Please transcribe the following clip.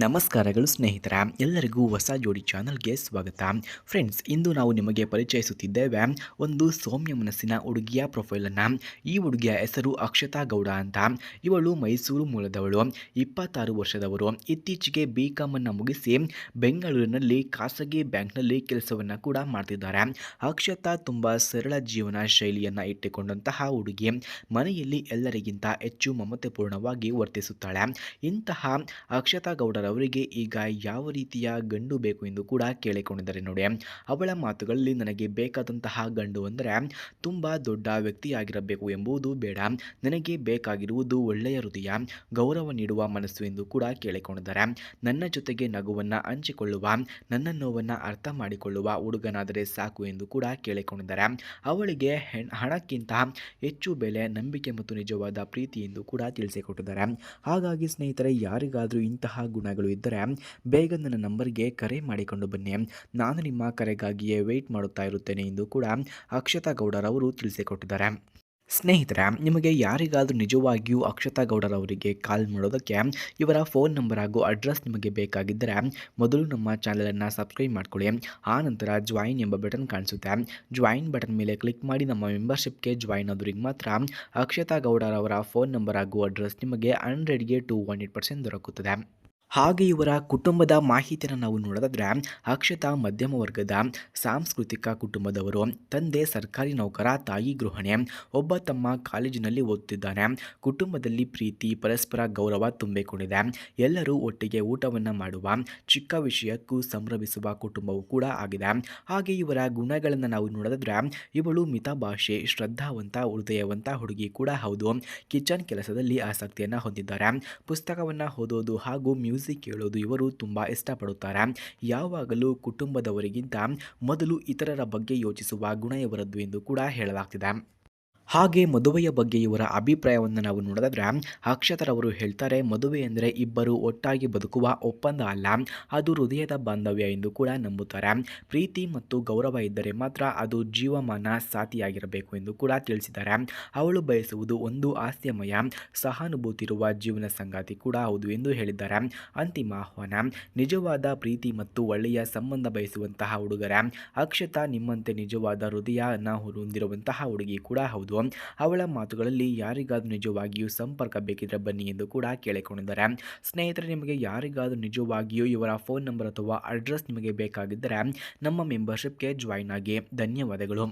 ನಮಸ್ಕಾರಗಳು ಸ್ನೇಹಿತರ, ಎಲ್ಲರಿಗೂ ಹೊಸ ಜೋಡಿ ಚಾನಲ್ಗೆ ಸ್ವಾಗತ. ಫ್ರೆಂಡ್ಸ್, ಇಂದು ನಾವು ನಿಮಗೆ ಪರಿಚಯಿಸುತ್ತಿದ್ದೇವೆ ಒಂದು ಸೌಮ್ಯ ಮನಸ್ಸಿನ ಹುಡುಗಿಯ ಪ್ರೊಫೈಲನ್ನು. ಈ ಹುಡುಗಿಯ ಹೆಸರು ಅಕ್ಷತಾ ಗೌಡ ಅಂತ. ಇವಳು ಮೈಸೂರು ಮೂಲದವಳು, ಇಪ್ಪತ್ತಾರು ವರ್ಷದವರು ಇತ್ತೀಚೆಗೆ ಬಿ ಕಾಮನ್ನು ಮುಗಿಸಿ ಬೆಂಗಳೂರಿನಲ್ಲಿ ಖಾಸಗಿ ಬ್ಯಾಂಕ್ನಲ್ಲಿ ಕೆಲಸವನ್ನು ಕೂಡ ಮಾಡ್ತಿದ್ದಾರೆ. ಅಕ್ಷತಾ ತುಂಬ ಸರಳ ಜೀವನ ಶೈಲಿಯನ್ನು ಇಟ್ಟುಕೊಂಡಂತಹ ಹುಡುಗಿ. ಮನೆಯಲ್ಲಿ ಎಲ್ಲರಿಗಿಂತ ಹೆಚ್ಚು ಮಮತೆಪೂರ್ಣವಾಗಿ ವರ್ತಿಸುತ್ತಾಳೆ. ಇಂತಹ ಅಕ್ಷತಾ ಗೌಡರವರಿಗೆ ಈಗ ಯಾವ ರೀತಿಯ ಗಂಡು ಬೇಕು ಎಂದು ಕೂಡ ಕೇಳಿಕೊಂಡಿದ್ದಾರೆ ನೋಡಿ. ಅವಳ ಮಾತುಗಳಲ್ಲಿ ನನಗೆ ಬೇಕಾದಂತಹ ಗಂಡು ಅಂದರೆ ತುಂಬ ದೊಡ್ಡ ವ್ಯಕ್ತಿಯಾಗಿರಬೇಕು ಎಂಬುದು ಬೇಡ. ನನಗೆ ಬೇಕಾಗಿರುವುದು ಒಳ್ಳೆಯ ಹೃದಯ, ಗೌರವ ನೀಡುವ ಮನಸ್ಸು ಎಂದು ಕೂಡ ಕೇಳಿಕೊಂಡಿದ್ದಾರೆ. ನನ್ನ ಜೊತೆಗೆ ನಗುವನ್ನು ಹಂಚಿಕೊಳ್ಳುವ, ನನ್ನ ನೋವನ್ನು ಅರ್ಥ ಮಾಡಿಕೊಳ್ಳುವ ಹುಡುಗನಾದರೆ ಸಾಕು ಎಂದು ಕೂಡ ಕೇಳಿಕೊಂಡಿದ್ದಾರೆ. ಅವಳಿಗೆ ಹೆಣ್, ಹಣಕ್ಕಿಂತ ಹೆಚ್ಚು ಬೆಲೆ, ನಂಬಿಕೆ ಮತ್ತು ನಿಜವಾದ ಪ್ರೀತಿ ಎಂದು ಕೂಡ ತಿಳಿಸಿಕೊಟ್ಟಿದ್ದಾರೆ. ಹಾಗಾಗಿ ಸ್ನೇಹಿತರೆ, ಯಾರಿಗಾದರೂ ಇಂತಹ ಗುಣಗಳು ಇದ್ದರೆ ಬೇಗ ನನ್ನ ನಂಬರ್ಗೆ ಕರೆ ಮಾಡಿಕೊಂಡು ಬನ್ನಿ. ನಾನು ನಿಮ್ಮ ಕರೆಗಾಗಿಯೇ ವೆಯ್ಟ್ ಮಾಡುತ್ತಾ ಇರುತ್ತೇನೆ ಎಂದು ಕೂಡ ಅಕ್ಷತಾ ಗೌಡರವರು ತಿಳಿಸಿಕೊಟ್ಟಿದ್ದಾರೆ. ಸ್ನೇಹಿತರೆ, ನಿಮಗೆ ಯಾರಿಗಾದರೂ ನಿಜವಾಗಿಯೂ ಅಕ್ಷತಾ ಗೌಡರವರಿಗೆ ಕಾಲ್ ಮಾಡೋದಕ್ಕೆ ಇವರ ಫೋನ್ ನಂಬರ್ ಹಾಗೂ ಅಡ್ರೆಸ್ ನಿಮಗೆ ಬೇಕಾಗಿದ್ದರೆ ಮೊದಲು ನಮ್ಮ ಚಾನಲನ್ನು ಸಬ್ಸ್ಕ್ರೈಬ್ ಮಾಡ್ಕೊಳ್ಳಿ. ಆ ನಂತರ ಜಾಯಿನ್ ಎಂಬ ಬಟನ್ ಕಾಣಿಸುತ್ತೆ. ಜಾಯಿನ್ ಬಟನ್ ಮೇಲೆ ಕ್ಲಿಕ್ ಮಾಡಿ ನಮ್ಮ ಮೆಂಬರ್ಶಿಪ್ಗೆ ಜಾಯಿನ್ ಆದವ್ರಿಗೆ ಮಾತ್ರ ಅಕ್ಷತಾ ಗೌಡರವರ ಫೋನ್ ನಂಬರ್ ಹಾಗೂ ಅಡ್ರೆಸ್ ನಿಮಗೆ ಹಂಡ್ರೆಡ್ಗೆ ಟು ಒನ್ ಏಟ್ ಪರ್ಸೆಂಟ್ ದೊರಕುತ್ತದೆ. ಹಾಗೆ ಇವರ ಕುಟುಂಬದ ಮಾಹಿತಿಯನ್ನು ನಾವು ನೋಡೋದಾದ್ರೆ ಅಕ್ಷತಾ ಮಧ್ಯಮ ವರ್ಗದ ಸಾಂಸ್ಕೃತಿಕ ಕುಟುಂಬದವರು, ತಂದೆ, ಸರ್ಕಾರಿ ನೌಕರ, ತಾಯಿ ಗೃಹಿಣಿ, ಒಬ್ಬ ತಮ್ಮ ಕಾಲೇಜಿನಲ್ಲಿ ಓದುತ್ತಿದ್ದಾನೆ ಕುಟುಂಬದಲ್ಲಿ ಪ್ರೀತಿ, ಪರಸ್ಪರ ಗೌರವ ತುಂಬಿಕೊಂಡಿದೆ. ಎಲ್ಲರೂ ಒಟ್ಟಿಗೆ ಊಟವನ್ನು ಮಾಡುವ, ಚಿಕ್ಕ ವಿಷಯಕ್ಕೂ ಸಂಭ್ರಮಿಸುವ ಕುಟುಂಬವೂ ಕೂಡ ಆಗಿದೆ. ಹಾಗೆ ಇವರ ಗುಣಗಳನ್ನು ನಾವು ನೋಡೋದಾದ್ರೆ ಇವಳು ಮಿತಭಾಷೆ ಶ್ರದ್ಧಾವಂತ, ಹೃದಯವಂತ ಹುಡುಗಿ ಕೂಡ ಹೌದು. ಕಿಚನ್ ಕೆಲಸದಲ್ಲಿ ಆಸಕ್ತಿಯನ್ನು ಹೊಂದಿದ್ದಾರೆ. ಪುಸ್ತಕವನ್ನು ಓದೋದು ಹಾಗೂ ಕೇಳೋದು ಇವರು ತುಂಬ ಇಷ್ಟಪಡುತ್ತಾರೆ. ಯಾವಾಗಲೂ ಕುಟುಂಬದವರಿಗಿಂತ ಮೊದಲು ಇತರರ ಬಗ್ಗೆ ಯೋಚಿಸುವ ಗುಣ ಇವರದ್ದು ಎಂದು ಕೂಡ ಹೇಳಲಾಗ್ತಿದೆ. ಹಾಗೆ ಮದುವೆಯ ಬಗ್ಗೆ ಇವರ ಅಭಿಪ್ರಾಯವನ್ನು ನಾವು ನೋಡಿದ್ರೆ ಅಕ್ಷತರವರು ಹೇಳ್ತಾರೆ, ಮದುವೆ ಎಂದರೆ ಇಬ್ಬರು ಒಟ್ಟಾಗಿ ಬದುಕುವ ಒಪ್ಪಂದ ಅಲ್ಲ, ಅದು ಹೃದಯದ ಬಾಂಧವ್ಯ ಎಂದು ಕೂಡ ನಂಬುತ್ತಾರೆ. ಪ್ರೀತಿ ಮತ್ತು ಗೌರವ ಇದ್ದರೆ ಮಾತ್ರ ಅದು ಜೀವಮಾನ ಸಾತಿಯಾಗಿರಬೇಕು ಎಂದು ಕೂಡ ತಿಳಿಸಿದ್ದಾರೆ. ಅವಳು ಬಯಸುವುದು ಒಂದು ಆಸ್ತಿಮಯ ಸಹಾನುಭೂತಿ ಇರುವ ಜೀವನ ಸಂಗಾತಿ ಕೂಡ ಹೌದು ಎಂದು ಹೇಳಿದ್ದಾರೆ. ಅಂತಿಮ ಆಹ್ವಾನ, ನಿಜವಾದ ಪ್ರೀತಿ ಮತ್ತು ಒಳ್ಳೆಯ ಸಂಬಂಧ ಬಯಸುವಂತಹ ಹುಡುಗರ, ಅಕ್ಷತ ನಿಮ್ಮಂತೆ ನಿಜವಾದ ಹೃದಯನ ಹೊಂದಿರುವಂತಹ ಹುಡುಗಿ ಕೂಡ ಹೌದು. ಅವಳ ಮಾತುಗಳಲ್ಲಿ ಯಾರಿಗಾದರೂ ನಿಜವಾಗಿಯೂ ಸಂಪರ್ಕ ಬೇಕಿದ್ರೆ ಬನ್ನಿ ಎಂದು ಕೂಡ ಕೇಳಿಕೊಂಡಿದ್ದಾರೆ. ಸ್ನೇಹಿತರೆ, ನಿಮಗೆ ಯಾರಿಗಾದರೂ ನಿಜವಾಗಿಯೂ ಇವರ ಫೋನ್ ನಂಬರ್ ಅಥವಾ ಅಡ್ರೆಸ್ ನಿಮಗೆ ಬೇಕಾಗಿದ್ದರೆ ನಮ್ಮ ಮೆಂಬರ್ಶಿಪ್ಗೆ ಜಾಯಿನ್ ಆಗಿ. ಧನ್ಯವಾದಗಳು.